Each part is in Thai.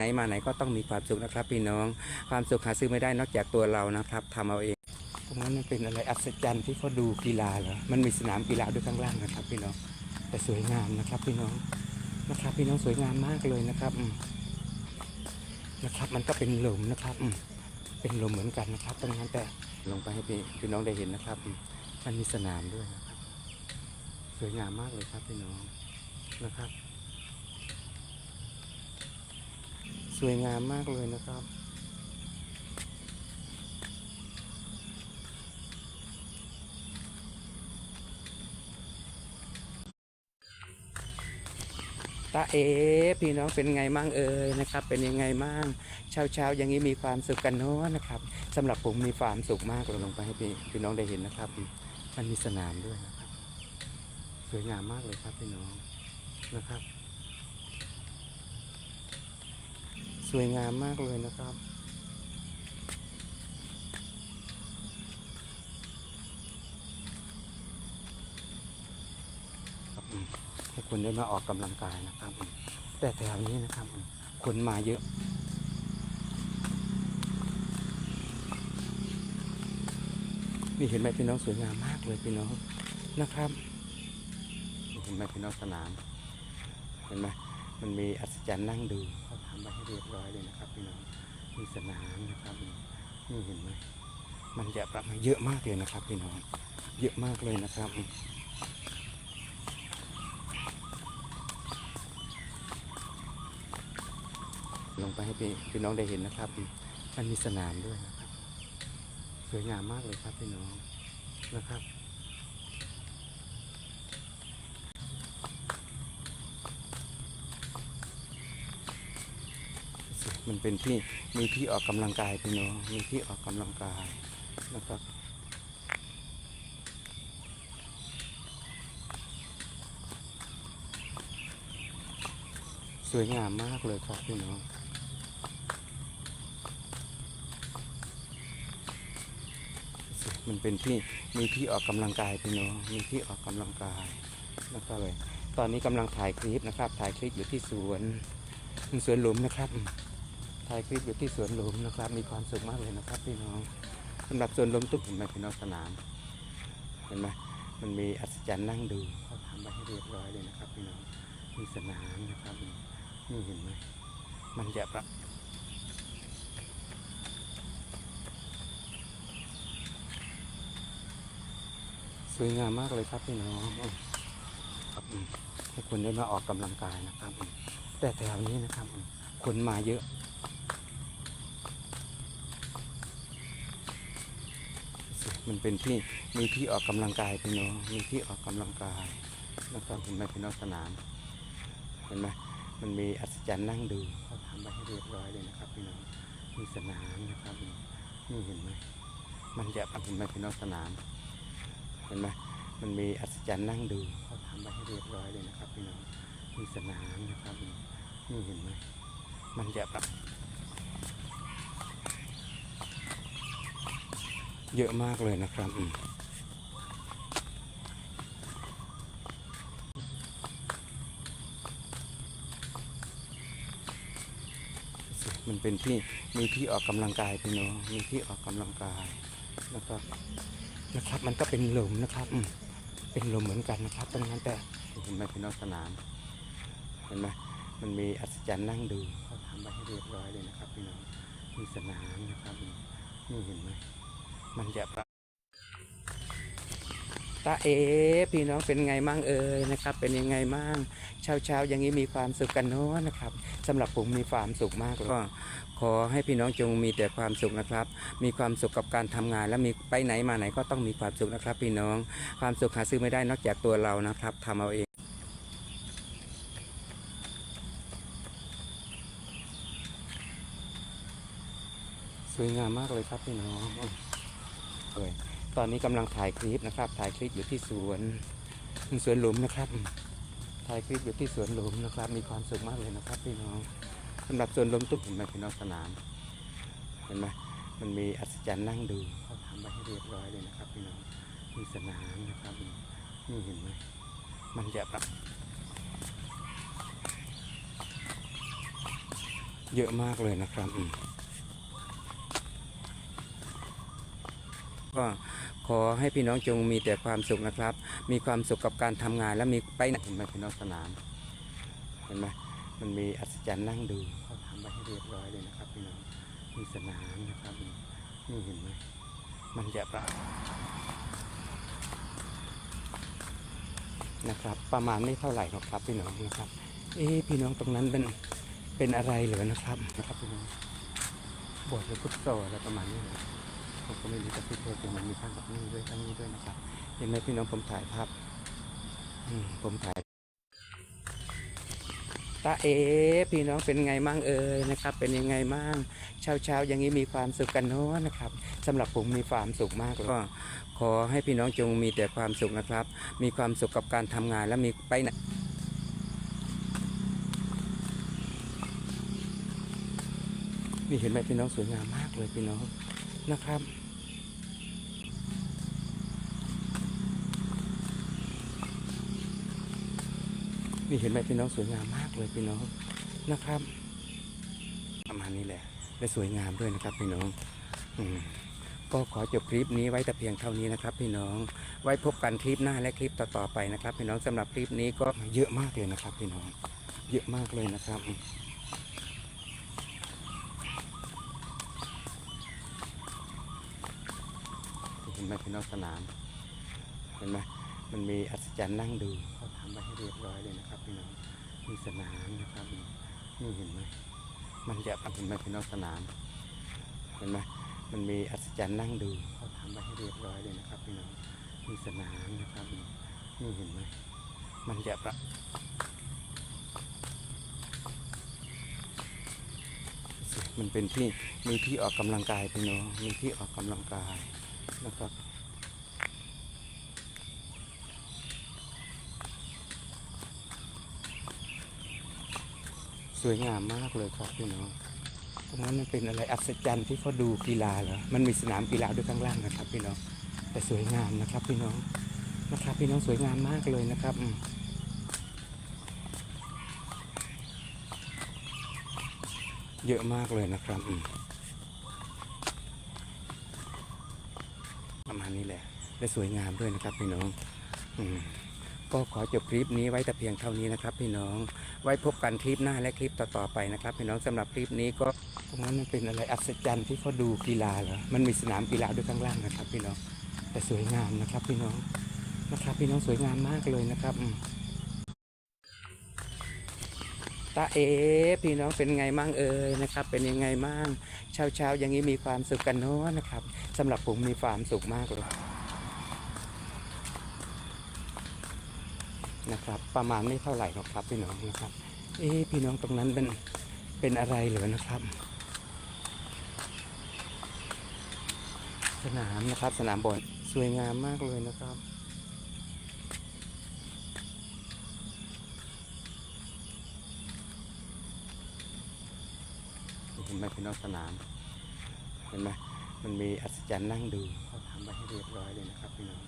ไหนมาไหนก็ต้องมีความสุขนะครับ พี่น้องความสุขหาซื้อไม่ได้นอกจากตัวเรานะครับทำเอาเองตรงนั้นมันเป็นอะไรอัศจรรย์ที่เขาดูกีฬาเหรอมันมีสนามกีฬาด้วยข้างล่างนะครับ พี่น้องแต่สวยงามนะครับพี่น้องนะครับพี่น้องสวยงามมากเลยนะครับนะครับ มันก็เป็นหลุมนะครับเป็นหลุมเหมือนกันนะครับ ตรงนั้นแต่ลงไปให้พี่พี่น้องได้เห็นนะครับมมันมีสนามด้วยนะครับ สวยงามมากเลยครับพี่น้องนะครับ สวยงามมากเลยนะครับ ตาเอพี่น้องเป็นไงมั่งเอ่ยนะครับ เป็นยังไงมั่งเช้าเช้าอย่างนี้มีความสุขกันเนาะนะครับสำหรับผมมีความสุขมากเลยลงไปให้พี่พี่น้องได้เห็นนะครับ มันมีสนามด้วยนะครับ สวยงามมากเลยครับพี่น้องนะครับ สวยงามมากเลยนะครับ ให้คุณได้มาออกกำลังกายนะครับ แต่แถวนี้นะครับ คนมาเยอะนี่เห็นไหมพี่น้องสวยงามมากเลยพี่น้องนะครับเห็นไหมพี่น้องสนาม เห็นไหมมันมีอัศจรรย์นั่งดู ไปให้เรียบร้อยเลยนะครับพี่น้องมีสนามนะครับนี่เห็นไหมมันจะปรับมาเยอะมากเลยนะครับพี่น้องเยอะมากเลยนะครับลงไปให้พี่พี่น้องได้เห็นนะครับ มันมีสนามด้วยนะครับ สวยงามมากเลยครับพี่น้องนะครับ มันเป็นที่มีที่ออกกำลังกายพี่น้องมีที่ออกกำลังกายนะครับสวยงามมากเลยครับพี่น้องมันเป็นที่มีที่ออกกำลังกายพี่น้องมีที่ออกกำลังกายนะครับเลยตอนนี้กำลังถ่ายคลิปนะครับ ถ่ายคลิปอยู่ที่สวนสวนหลุมนะครับ ถ่ายคลิปอยู่ที่สวนหลุมนะครับ มีความสุขมากเลยนะครับพี่น้องสำหรับสวนหลุมตุ๊กเห็นไหมพี่น้องสนาม เห็นไหมมันมีอัศจรรย์นั่งดูเขาทำไปให้เรียบร้อยเลยนะครับพี่น้องมีสนามนะครับนี่เห็นไหมมันจะปรับสวยงามมากเลยครับพี่น้องให้คุณได้มาออกกำลังกายนะครับ แต่แถวนี้นะครับ คนมาเยอะ มันเป็นที่มีที่ออกกำลังกายพี่น้องมีที่ออกกำลังกายนะครับเห็นไหมพี่น้องสนามเห็นไหมมันมีอัศจรรย์นั่งดูเขาทำไปให้เรียบร้อยเลยนะครับพี่น้องมีสนามนะครับนี่เห็นไหมมันจะเห็นไหมพี่น้องสนามเห็นไหมมันมีอัศจรรย์นั่งดูเขาทำไปให้เรียบร้อยเลยนะครับพี่น้องมีสนามนะครับนี่เห็นไหมมันจะปรับ เยอะมากเลยนะครับ มันเป็นที่มีที่ออกกำลังกายพี่น้องมีที่ออกกำลังกายนะครับนะครับ มันก็เป็นหลุมนะครับเป็นหลุมเหมือนกันนะครับตรงนั้นแต่เห็นไหมพี่น้องสนามเห็นไหมมันมีอัศจรรย์นั่งดูเขาทำไปให้เรียบร้อยเลยนะครับพี่น้องมีสนามนะครับนี่เห็นไหม มันจะตาเอพี่น้องเป็นไงมั่งเอ่ยนะครับ เป็นยังไงมั่งเช้าเช้าอย่างนี้มีความสุขกันเนาะนะครับสำหรับผมมีความสุขมากเลยก็ขอให้พี่น้องจงมีแต่ความสุขนะครับ มีความสุขกับการทำงาน และมีไปไหนมาไหนก็ต้องมีความสุขนะครับ พี่น้องความสุขหาซื้อไม่ได้นอกจากตัวเรานะครับทำเอาเองสวยงามมากเลยครับพี่น้อง เลยตอนนี้กำลังถ่ายคลิปนะครับ ถ่ายคลิปอยู่ที่สวนสวนหลุมนะครับ ถ่ายคลิปอยู่ที่สวนหลุมนะครับ มีความสุขมากเลยนะครับพี่น้องสำหรับสวนหลุมตุ๊กเห็นไหมพี่น้องสนามเห็นไหมมันมีอัศจรรย์นั่งดูเขาทำไปให้เรียบร้อยเลยนะครับพี่น้องมีสนามนะครับนี่เห็นไหมมันจะปรับเยอะมากเลยนะครับอืม ก็ขอให้พี่น้องจงมีแต่ความสุขนะครับ มีความสุขกับการทำงานและมีไปไหนเห็นไหมพี่น้องสนามเห็นไหมมันมีอัศจรรย์นั่งดูเขาทำไว้ให้เรียบร้อยเลยนะครับพี่น้องมีสนามนะครับนี่เห็นไหมมันจะประนะครับ ประมาณไม่เท่าไหร่หรอกครับพี่น้องนะครับ เอ๊พี่น้องตรงนั้นเป็นเป็นอะไรเหรอนะครับนะครับพี่น้องบสถ์หรือพุทธโซอะไรประมาณนี้นะ ผมก็ไม่รู้จะพูดเพิ่มมันมีข้างกับนี่ด้วยข้างนี้ด้วยนะครับ เห็นไหมพี่น้องผมถ่ายภาพอืผมถ่ายตาเอพี่น้องเป็นไงมั่งเอ่ยนะครับ เป็นยังไงมั่งเช้าเช้าอย่างนี้มีความสุขกันเนาะนะครับสำหรับผมมีความสุขมากก็ขอให้พี่น้องจงมีแต่ความสุขนะครับ มีความสุขกับการทำงานและมีไปไหนนี่เห็นไหมพี่น้องสวยงามมากเลยพี่น้องนะครับ นี่เห็นไหมพี่น้องสวยงามมากเลยพี่น้องนะครับ ประมาณนี้แหละ และสวยงามด้วยนะครับพี่น้องอก็ขอจบคลิปนี้ไว้แต่เพียงเท่านี้นะครับ พี่น้อง ไว้พบกันคลิปหน้าและคลิปต่อๆไปนะครับ พี่น้องสำหรับคลิปนี้ก็เยอะมากเลยนะครับ พี่น้อง เยอะมากเลยนะครับเห็นไหมพี่น้องสนาม เห็นไหมมันมีอัศจรรย์นั่งดู ไว้ให้เรียบร้อยเลยนะครับพี่น้องมีสนามนะครับนี่เห็นไหมมันจะเห็นไหมพี่น้องสนามเห็นไหมมันมีอัศจรรย์นั่งดูเขาทำไว้ให้เรียบร้อยเลยนะครับพี่น้องมีสนามนะครับนี่เห็นไหมมันจะประมันเป็นที่มีที่ออกกำลังกายพี่น้องมีที่ออกกำลังกายนะครับ สวยงามมากเลยครับพี่น้องตรงนั้นมันเป็นอะไรอัศจรรย์ที่เขาดูกีฬาเหรอมันมีสนามกีฬาด้วยข้างล่างนะครับ พี่น้องแต่สวยงามนะครับ พี่น้องนะครับ พี่น้องสวยงามมากเลยนะครับเยอะมากเลยนะครับประมาณนี้แหละ และสวยงามด้วยนะครับพี่น้อง อืม ก็ขอจบคลิปนี้ไว้แต่เพียงเท่านี้นะครับ พี่น้อง ไว้พบกันคลิปหน้าและคลิปต่อๆไปนะครับ พี่น้องสำหรับคลิปนี้ก็ตรงนั้นมันเป็นอะไรอัศจรรย์ที่เขาดูกีฬาเหรอ มันมีสนามกีฬาด้วยข้างล่างนะครับ พี่น้อง แต่สวยงามนะครับ พี่น้อง นะครับ พี่น้องสวยงามมากเลยนะครับตาเอพี่น้องเป็นไงมั่งเอ่ยนะครับ เป็นยังไงมั่งเช้าเช้าๆอย่างนี้มีความสุขกันเนาะนะครับสำหรับผมมีความสุขมากเลย นะครับ ประมาณไม่เท่าไหร่หรอกครับพี่น้องนะครับ เอ๊พี่น้องตรงนั้นเป็นเป็นอะไรเหรือนะครับ สนามนะครับสนามบอลสวยงามมากเลยนะครับเห็นไหมพี่น้องสนาม เห็นไหมมันมีอัศจรรย์นั่งดูเขาทำไว้ให้เรียบร้อยเลยนะครับพี่น้อง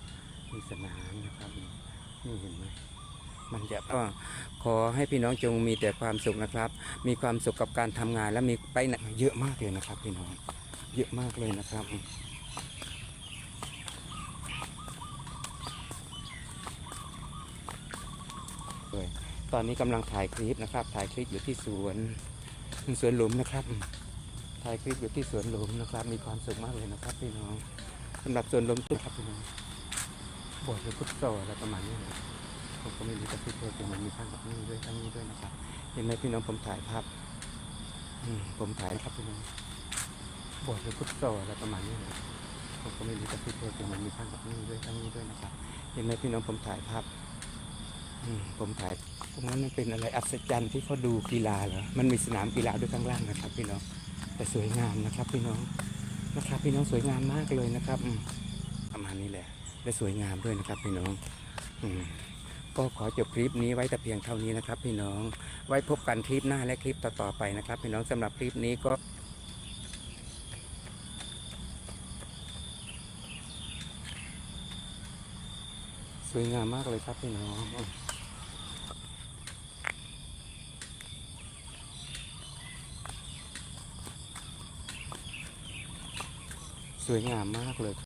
มีสนามนะครับนี่เห็นไหม มันจะก็ขอให้พี่น้องจงมีแต่ความสุขนะครับ มีความสุขกับการทำงานและมีไปเยอะมากเลยนะครับ พี่น้อง เยอะมากเลยนะครับเลยตอนนี้กำลังถ่ายคลิปนะครับ ถ่ายคลิปอยู่ที่สวนสวนหลุมนะครับ ถ่ายคลิปอยู่ที่สวนหลุมนะครับ มีความสุขมากเลยนะครับ พี่น้องสำหรับสวนหลุมตุกครับพี่น้องบสถ์หรือพุทธโซอะไรประมาณนี้ ผมก็ไม่รู้จะพูดเพิ่มมันมีข้างกับนี่ด้วยข้างนี้ด้วยนะครับเห็นไหมพี่น้องผมถ่ายภาพผมถ่ายครับพี่น้องบสถ์หรือพุทธโซอะไรประมาณนี้นะผมก็ไม่รู้จะพูดเพิ่มมันมีข้างกับนี่ด้วยข้างนี้ด้วยนะครับเห็นไหมพี่น้องผมถ่ายภาพผมถ่ายตรงนั้นมันเป็นอะไรอัศจรรย์ที่เขาดูกีฬาเหรอมันมีสนามกีฬาด้วยข้างล่างนะครับ พี่น้องแต่สวยงามนะครับ พี่น้องนะครับ พี่น้องสวยงามมากเลยนะครับอืมประมาณนี้แหละและสวยงามด้วยนะครับ พี่น้อง อืม ก็ขอจบคลิปนี้ไว้แต่เพียงเท่านี้นะครับ พี่น้อง ไว้พบกันคลิปหน้าและคลิปต่อๆไปนะครับ พี่น้องสำหรับคลิปนี้ก็สวยงามมากเลยครับพี่น้องสวยงามมากเลย